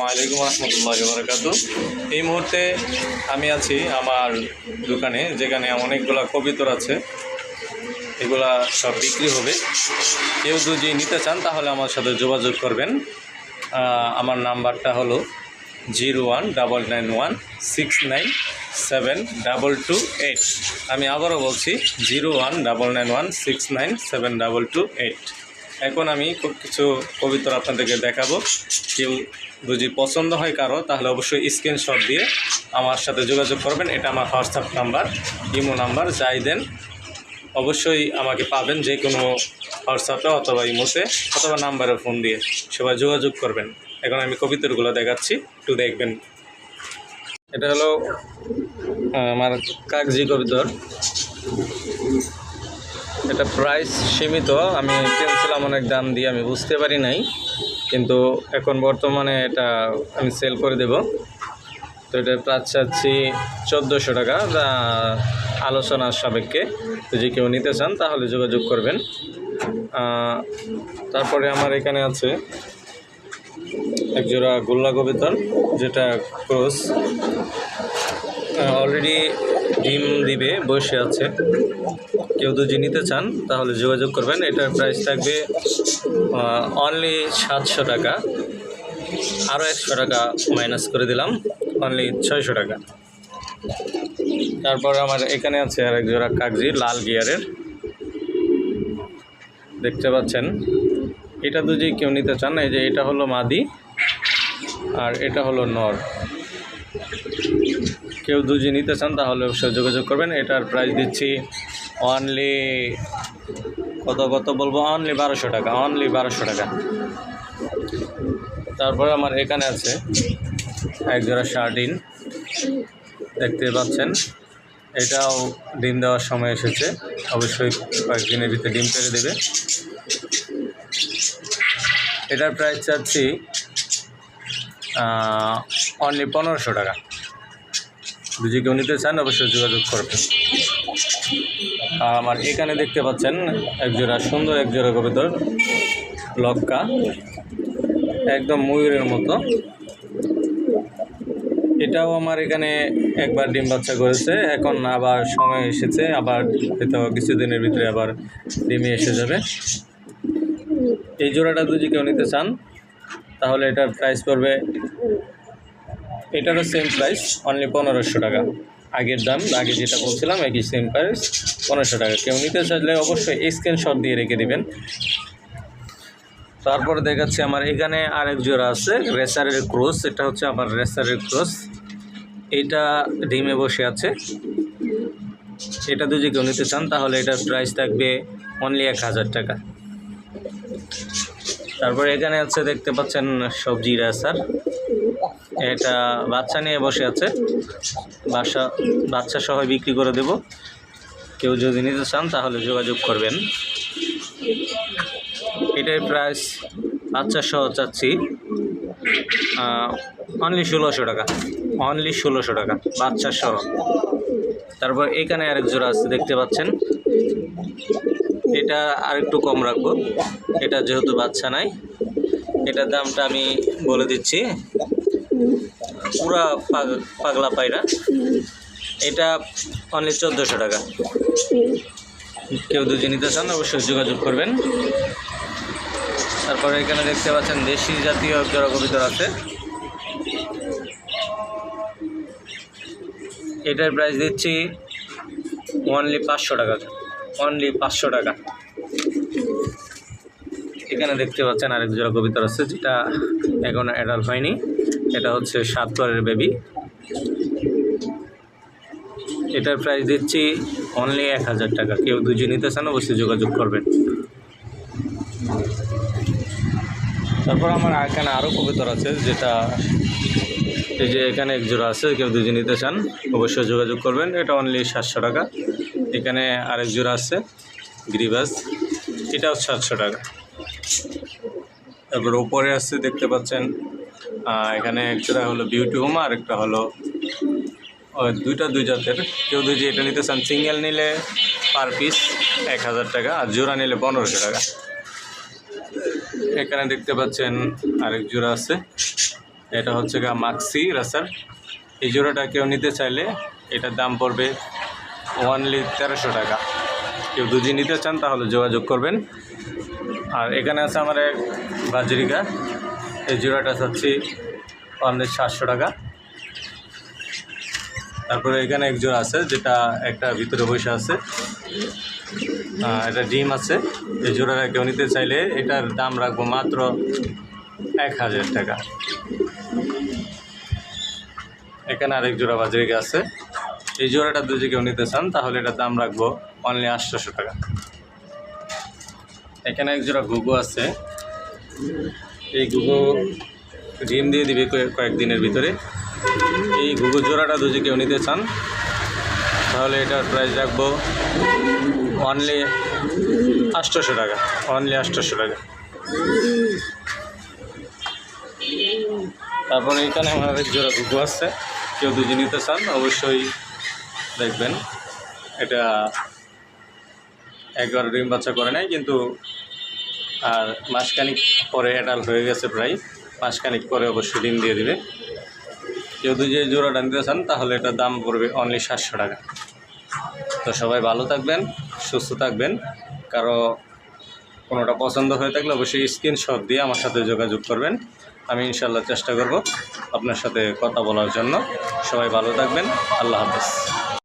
ওয়ালাইকুম রহমতুল্লাহ বরকাত এই মুহূর্তে আমি আছি আমার দোকানে, যেখানে অনেকগুলা কবিতর আছে। এগুলা সব বিক্রি হবে। কেউ যদি নিতে চান, তাহলে আমার সাথে যোগাযোগ করবেন। আমার নাম্বারটা হলো zero one double nine one six nine seven double two eight. আমি আবারও বলছি, zero one double nine one six nine seven double two eight. এখন আমি খুব কিছু কবিতর আপনাদেরকে দেখাবো। কেউ যদি পছন্দ হয় কারও, তাহলে অবশ্যই স্ক্রিনশট দিয়ে আমার সাথে যোগাযোগ করবেন। এটা আমার হোয়াটসঅ্যাপ নাম্বার ইমো নাম্বার যাই দেন। অবশ্যই আমাকে পাবেন যে কোনো হোয়াটসঅ্যাপে অথবা ইমোতে অথবা নাম্বারে ফোন দিয়ে সবাই যোগাযোগ করবেন। এখন আমি কবিতরগুলো দেখাচ্ছি, একটু দেখবেন। এটা হলো আমার কাগজি কবিতর। এটা প্রাইস সীমিত। আমি কিনছিলাম অনেক দাম দিয়ে, আমি বুঝতে পারি নাই। কিন্তু এখন বর্তমানে এটা আমি সেল করে দেব। তো এটা প্রাইস চাচ্ছি চোদ্দোশো টাকা, যা আলোচনার সাপেক্ষে। যদি কেউ নিতে চান, তাহলে যোগাযোগ করবেন। তারপরে আমার এখানে আছে একজোড়া গোল্লা কবিতর যেটা ক্রস। অলরেডি ডিম দিবে, বসে আছে। কেউ যদি নিতে চান, তাহলে যোগাযোগ করবেন। এটার প্রাইস থাকবে অনলি সাতশো টাকা। আরও একশো টাকা মাইনাস করে দিলাম অনলি ছয়শো টাকা। তারপর আমার এখানে আছে আর এক জোড়া কাগজি, লাল গিয়ারের। দেখতে পাচ্ছেন। এটা যদি কেউ নিতে চান, এই যে এটা হলো মাদি, আর এটা হলো নর। কেউ দুজি নিতে চান, তাহলে অবশ্যই যোগাযোগ করবেন। এটার প্রাইস দিচ্ছি অনলি কত কত বলব? অনলি বারোশো টাকা অনলি বারোশো টাকা। তারপরে আমার এখানে আছে এক জোড়া শার্টিন দেখতে পাচ্ছেন, এটাও ডিম দেওয়ার সময় এসেছে। অবশ্যই কয়েকদিনের ভিতরে ডিম পেরে দেবে। এটার প্রাইস চাচ্ছি অনলি পনেরোশো টাকা। যদি কেউ নিতে চান অবশ্যই যোগাযোগ করবেন। আমার এখানে দেখতে পাচ্ছেন একজোড়া সুন্দর একজোড়া কবিতর লক্কা। একদম ময়ূরের মতো। এটাও আমার এখানে একবার ডিম বাচ্চা করেছে। এখন আবার সময় এসেছে, আবার হয়তো কিছুদিনের ভিতরে আবার ডিমে এসে যাবে। এই জোড়াটা যদি কেউ নিতে চান, তাহলে এটার প্রাইস পড়বে এটারও সেম প্রাইস অনলি পনেরোশো টাকা। আগের দাম, আগে যেটা বলছিলাম, একই সেম প্রাইস পনেরোশো টাকা। কেউ নিতে চাইলে অবশ্যই স্ক্রিনশট দিয়ে রেখে দিবেন। তারপরে দেখাচ্ছি আমার, এখানে আরেক জোড়া আছে রেসারের ক্রস এটা হচ্ছে আমার রেসারের ক্রস এটা ডিমে বসে আছে। এটা যদি কেউ নিতে চান, তাহলে এটার প্রাইস থাকবে অনলি এক হাজার টাকা। তারপরে এখানে আছে, দেখতে পাচ্ছেন, সবজি রেসার এটা বাচ্চা নিয়ে বসে আছে। বাসা, বাচ্চা সহ বিক্রি করে দেব। কেউ যদি নিতে চান তাহলে যোগাযোগ করবেন। এটার প্রাইস বাচ্চা সহ চাচ্ছি। অনলি ষোলোশো টাকা। অনলি ষোলোশো টাকা বাচ্চা সহ। তারপর এখানে আরেক জোড়া আছে, দেখতে পাচ্ছেন। এটা আরেকটু কম রাখব। এটা যেহেতু বাচ্চা নাই, এটার দামটা আমি বলে দিচ্ছি। পুরা পাগ- পাগলা পায়রা। এটা অনলি চোদ্দোশো টাকা। কেউ দুজন নিতে চান, অবশ্যই যোগাযোগ করবেন। তারপরে এখানে দেখতে পাচ্ছেন, দেশি জাতীয় জড়া কবিতর আছে। এটার প্রাইস দিচ্ছি অনলি পাঁচশো টাকা। অনলি পাঁচশো টাকা। এখানে দেখতে পাচ্ছেন আরেক জোড়া কবিতর আছে, যেটা এখন অ্যাডাল্ট হয়নি। এটা হচ্ছে সাত পরের বেবি এটার প্রাইস দিচ্ছি অনলি এক হাজার টাকা। কেউ দুজন নিতে চান, অবশ্যই যোগাযোগ করবেন। তারপর আমার এখানে আরও কবিতর আছে, যেটা এই যে এখানে এক জোড়া আছে, কেউ দুজন নিতে চান, অবশ্যই যোগাযোগ করবেন। এটা অনলি সাতশো টাকা। এখানে আরেক জোড়া আছে গ্রিবাস এটাও সাতশো টাকা। তারপর উপরে আছে, দেখতে পাচ্ছেন এখানে একটা হলো বিউটি হোম আর একটা হলো দুইটা দুই জাতের। কেউ যদি এটা নিতে চান সিঙ্গেল নিলে পার পিস এক হাজার টাকা আর জোড়া নিলে পনেরোশো টাকা। এখানে দেখতে পাচ্ছেন আরেক জোড়া আছে। এটা হচ্ছে গা মাক্সি রাসার এই জোড়াটা কেউ নিতে চাইলে এটার দাম পড়বে ওয়ানলি তেরোশো টাকা। কেউ দুজি নিতে চান, তাহলে যোগাযোগ করবেন। আর এখানে আছে আমার এক বাজরিকা। এই জোড়াটা চাচ্ছি অনলি সাতশো টাকা। তারপরে এখানে এক জোড়া আছে, যেটা একটা ভিতরে বসে আছে। এটা ডিম আছে। এই জোড়াটা কেউ নিতে চাইলে এটার দাম রাখব মাত্র এক হাজার টাকা। এখানে আরেক জোড়া বাজরিকা আছে। এই জোড়াটা যদি কেউ নিতে চান, তাহলে এটার দাম রাখব অনলি আটশোশো টাকা। এখানে এক জোড়া গুগু আছে। এই গুগু ডিম দিয়ে দিবে কয়েক- কয়েকদিনের ভিতরে। এই গুগু জোড়াটা যদি কেউ নিতে চান, তাহলে এটার প্রাইস রাখব অনলি আটশোশো টাকা। অনলি আটশোশো টাকা। তারপরে এখানে এক জোড়া গুগু আছে। কেউ দুজি নিতে চান, অবশ্যই দেখবেন। এটা একবার ডিম বাচ্চা করে নাই কিন্তু আর মাসখানিক পরে অ্যাডাল্ট হয়ে গেছে প্রায়। মাসখানিক পরে অবশ্যই ডিম দিয়ে দিবে। যদি এই জোড়াটা নিতে চান, তাহলে এটার দাম পড়বে অনলি সাতশো টাকা। তো সবাই ভালো থাকবেন, সুস্থ থাকবেন। কারও কোনোটা পছন্দ হয়ে থাকলে অবশ্যই স্ক্রিনশট দিয়ে আমার সাথে যোগাযোগ করবেন। আমি ইনশাল্লাহ চেষ্টা করব আপনার সাথে কথা বলার জন্য। সবাই ভালো থাকবেন, আল্লাহ হাফেজ।